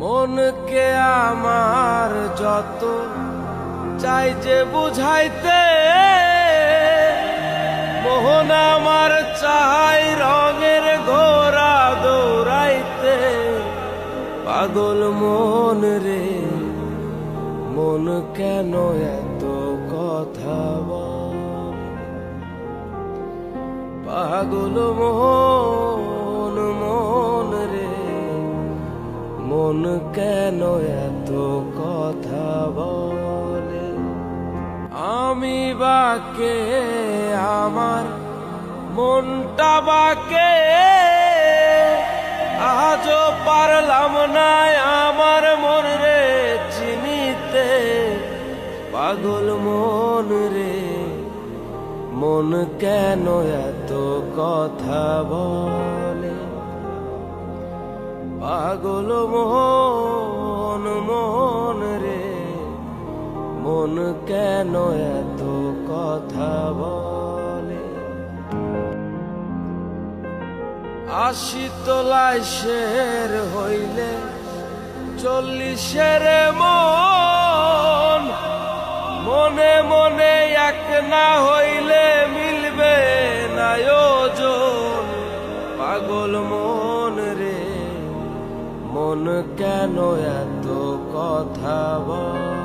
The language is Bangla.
মনকে আমার যত চাই যে বুঝাইতে, মোহন আমার চাই রঙের ঘোড়া দৌড়াইতে। পাগল মন রে, মন কেন এত কথা পাগল মন মন কেন এত কথা বলে? আমি বাকে, আমার মনটা বাকে। আজও পারলাম না আমার মন রে চিনিতে। পাগল মন রে, মন কেন এত কথা বলে? পাগল মন মন রে, মন কেন এত কথা বলে? আশি তোলায় শের হইলে চল্লিশের মন, মনে মনে এক না হইলে মিলবে না পাগল মন মন কেন এত কথা বল?